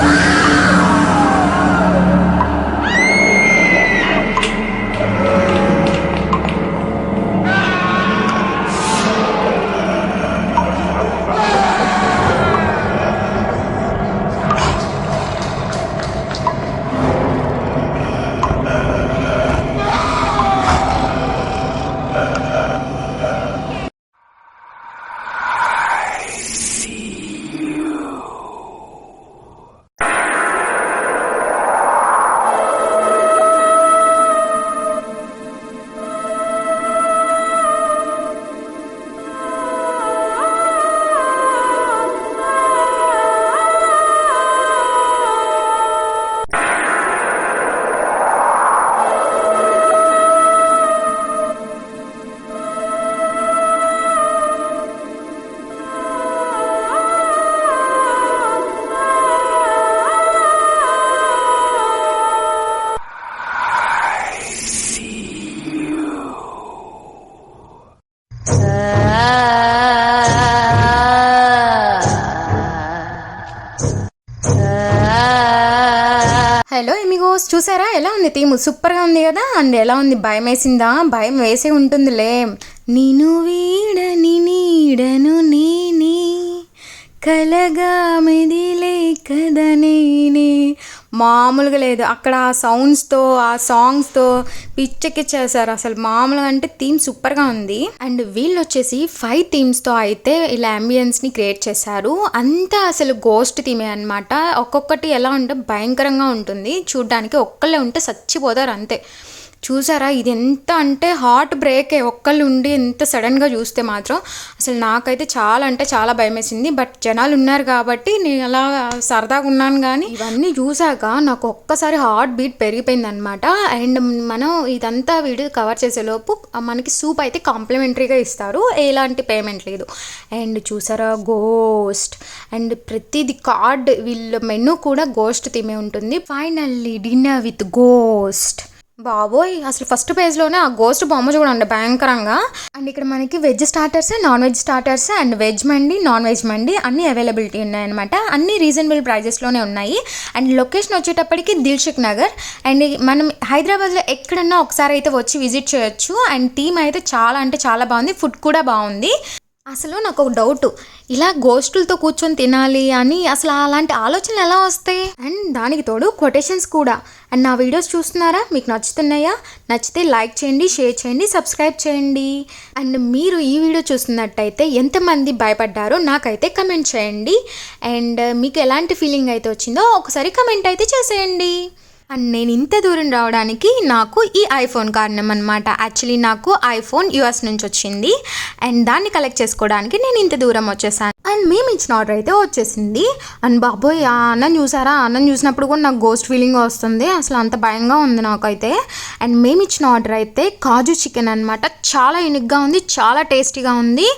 Ah! Hello amigos చూసారా? ఎలా ఉంది? థీమ్ సూపర్గా ఉంది కదా? అండ్ ఎలా ఉంది? భయం వేసిందా భయం వేసే ఉంటుందిలే. నేను వీడని నీడను నేనే కలగా మెదిలే మామూలుగా లేదు. అక్కడ ఆ సౌండ్స్తో ఆ సాంగ్స్తో పిచ్చెక్కిచ్చేసారు అసలు. మామూలుగా అంటే థీమ్ సూపర్గా ఉంది. అండ్ వీళ్ళు వచ్చేసి ఫైవ్ థీమ్స్తో అయితే ఇలా అంబియన్స్ని క్రియేట్ చేశారు. అంతా అసలు గోస్ట్ థీమే అనమాట ఒక్కొక్కటి ఎలా ఉంటే భయంకరంగా ఉంటుంది. చూడ్డానికి ఒక్కళ్ళే ఉంటే చచ్చిపోతారు అంతే. చూసారా? ఇది ఎంత అంటే హార్ట్ బ్రేకే ఒక్కళ్ళు ఉండి ఎంత సడన్గా చూస్తే మాత్రం అసలు నాకైతే చాలా అంటే చాలా భయం వేసింది బట్ జనాలు ఉన్నారు కాబట్టి నేను అలా సరదాగా ఉన్నాను కానీ ఇవన్నీ చూసాక నాకు ఒక్కసారి హార్ట్ బీట్ పెరిగిపోయింది అనమాట అండ్ మనం ఇదంతా వీడియో కవర్ చేసేలోపు మనకి సూప్ అయితే కాంప్లిమెంటరీగా ఇస్తారు. ఎలాంటి పేమెంట్ లేదు. అండ్ చూసారా? గోస్ట్ అండ్ ప్రతిది కార్డ్ వీళ్ళ మెనూ కూడా గోస్ట్ తిమే ఉంటుంది. ఫైనల్లీ డిన్నర్ విత్ గోస్ట్ బాబోయ్ అసలు ఫస్ట్ పేజ్లోనే ఆ గోస్ట్ బొమ్మ చూడండి భయంకరంగా. అండ్ ఇక్కడ మనకి veg starters non veg starters and veg mandi non veg మండి అన్ని అవైలబిలిటీ ఉన్నాయన్నమాట. అన్ని రీజనబుల్ ప్రైజెస్లోనే ఉన్నాయి. అండ్ లొకేషన్ వచ్చేటప్పటికి దిల్షుక్ నగర్. అండ్ మనం హైదరాబాద్లో ఎక్కడన్నా ఒకసారి అయితే వచ్చి విజిట్ చేయొచ్చు. అండ్ థీమ్ అయితే చాలా అంటే చాలా బాగుంది ఫుడ్ కూడా బాగుంది. అసలు నాకు ఒక డౌట్ ఇలా గోస్టులతో కూర్చొని తినాలి అని అసలు అలాంటి ఆలోచనలు ఎలా వస్తాయి? అండ్ దానికి తోడు కొటేషన్స్ కూడా. అండ్ నా వీడియోస్ చూస్తున్నారా? మీకు నచ్చుతున్నాయా? నచ్చితే లైక్ చేయండి షేర్ చేయండి సబ్స్క్రైబ్ చేయండి. అండ్ మీరు ఈ వీడియో చూస్తున్నట్టయితే ఎంతమంది భయపడ్డారో నాకైతే కమెంట్ చేయండి. అండ్ మీకు ఎలాంటి ఫీలింగ్ అయితే వచ్చిందో ఒకసారి కమెంట్ అయితే చేసేయండి. అండ్ నేను ఇంత దూరం రావడానికి నాకు ఈ ఐఫోన్ కారణం అనమాట యాక్చువల్లీ నాకు ఐఫోన్ యూఎస్ నుంచి వచ్చింది. అండ్ దాన్ని కలెక్ట్ చేసుకోవడానికి నేను ఇంత దూరం వచ్చేసాను. అండ్ మేము ఇచ్చిన ఆర్డర్ అయితే వచ్చేసింది. అండ్ బాబోయ్ ఆ అన్నం చూసారా? అన్నం చూసినప్పుడు కూడా నాకు గోస్ట్ ఫీలింగ్ వస్తుంది. అసలు అంత భయంగా ఉంది నాకైతే. అండ్ మేము ఇచ్చిన ఆర్డర్ అయితే కాజు చికెన్ అనమాట చాలా యూనిక్గా ఉంది చాలా టేస్టీగా ఉంది.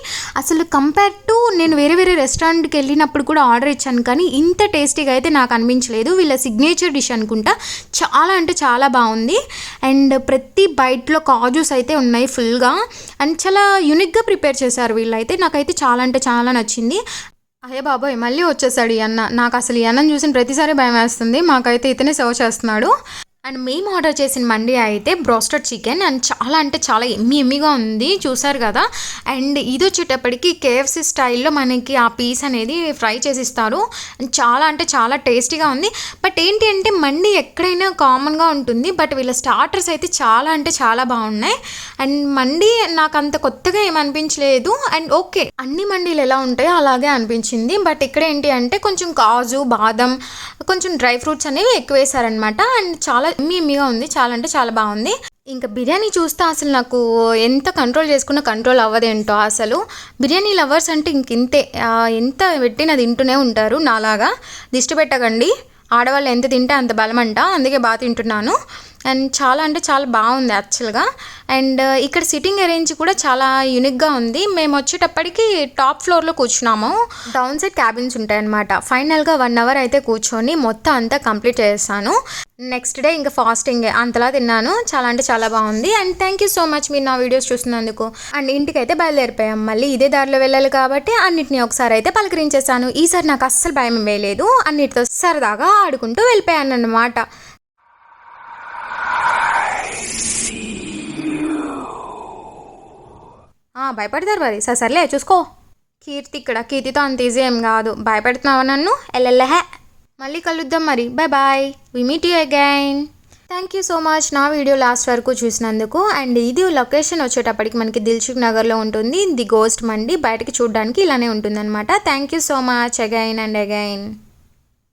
అసలు కంపేర్ టు నేను వేరే వేరే రెస్టారెంట్కి వెళ్ళినప్పుడు కూడా ఆర్డర్ ఇచ్చాను కానీ ఇంత టేస్టీగా అయితే నాకు అనిపించలేదు. వీళ్ళ సిగ్నేచర్ డిష్ అనుకుంటా చాలా అంటే చాలా బాగుంది. అండ్ ప్రతి బైట్లో కాజూస్ అయితే ఉన్నాయి ఫుల్గా. అండ్ చాలా యూనిక్గా ప్రిపేర్ చేశారు వీళ్ళైతే. నాకైతే చాలా అంటే చాలా నచ్చింది. అయ్యే బాబోయ్ మళ్ళీ వచ్చేసాడు ఈ అన్న. నాకు అసలు ఈ అన్నం చూసిన ప్రతిసారి భయం వేస్తుంది. మాకైతే ఇతనే సర్వ్ చేస్తున్నాడు. అండ్ మేము ఆర్డర్ చేసిన మండి అయితే బ్రోస్టెడ్ చికెన్ అండ్ చాలా అంటే చాలా ఎమ్మి ఎమ్మిగా ఉంది చూసారు కదా. అండ్ ఇది వచ్చేటప్పటికి కేఎఫ్సి స్టైల్లో మనకి ఆ పీస్ అనేది ఫ్రై చేసి ఇస్తారు అండ్ చాలా అంటే చాలా టేస్టీగా ఉంది. బట్ ఏంటి అంటే మండి ఎక్కడైనా కామన్గా ఉంటుంది బట్ వీళ్ళ స్టార్టర్స్ అయితే చాలా అంటే చాలా బాగున్నాయి. అండ్ మండి నాకు అంత కొత్తగా ఏమనిపించలేదు అండ్ ఓకే అన్ని మండీలు ఎలా ఉంటాయో అలాగే అనిపించింది. బట్ ఇక్కడ ఏంటి అంటే కొంచెం కాజు బాదం కొంచెం డ్రై ఫ్రూట్స్ అనేవి ఎక్కువ వేసారనమాట అండ్ చాలా మీమీగా ఉంది చాలా అంటే చాలా బాగుంది. ఇంకా బిర్యానీ చూస్తే అసలు నాకు ఎంత కంట్రోల్ చేసుకున్నా కంట్రోల్ అవ్వదేంటో అసలు. బిర్యానీ లవర్స్ అంటే ఇంక ఇంతే ఎంత పెట్టినా తింటూనే ఉంటారు నాలాగా. దిష్టి పెట్టకండి ఆడవాళ్ళు ఎంత తింటే అంత బలమంట అందుకే బాగా తింటున్నాను. అండ్ చాలా అంటే చాలా బాగుంది యాక్చువల్గా. అండ్ uh, ఇక్కడ సిట్టింగ్ అరేంజ్ కూడా చాలా యూనిక్గా ఉంది. మేము వచ్చేటప్పటికి టాప్ ఫ్లోర్లో కూర్చున్నాము. డౌన్ సైడ్ క్యాబిన్స్ ఉంటాయన్నమాట. ఫైనల్గా వన్ అవర్ అయితే కూర్చొని మొత్తం అంతా కంప్లీట్ చేస్తాను నెక్స్ట్ డే ఇంకా ఫాస్టింగ్. అంతలా తిన్నాను. చాలా అంటే చాలా బాగుంది. And thank you so much మీరు నా వీడియోస్ చూస్తున్నందుకు. అండ్ ఇంటికి అయితే బయలుదేరిపోయాం. మళ్ళీ ఇదే దారిలో వెళ్ళాలి కాబట్టి అన్నిటిని ఒకసారి అయితే పలకరించేసాను. ఈసారి నాకు అస్సలు భయం వేయలేదు అన్నిటితో సరదాగా ఆడుకుంటూ వెళ్ళిపోయాను అన్నమాట భయపడతారు మరి. సరే సర్లే చూసుకో. కీర్తి ఇక్కడ. కీర్తితో అంత ఈజీ ఏం కాదు. భయపెడుతున్నావా నన్ను? ఎల్లెల్లహే. మళ్ళీ కలుద్దాం మరి. Bye bye we meet you again thank you so much నా వీడియో లాస్ట్ వరకు చూసినందుకు అండ్ ఇది లొకేషన్ వచ్చేటప్పటికి మనకి దిల్సుఖ్ నగర్లో ఉంటుంది. ది గోస్ట్ మండి బయటకి చూడడానికి ఇలానే ఉంటుందన్నమాట. Thank you so much again and again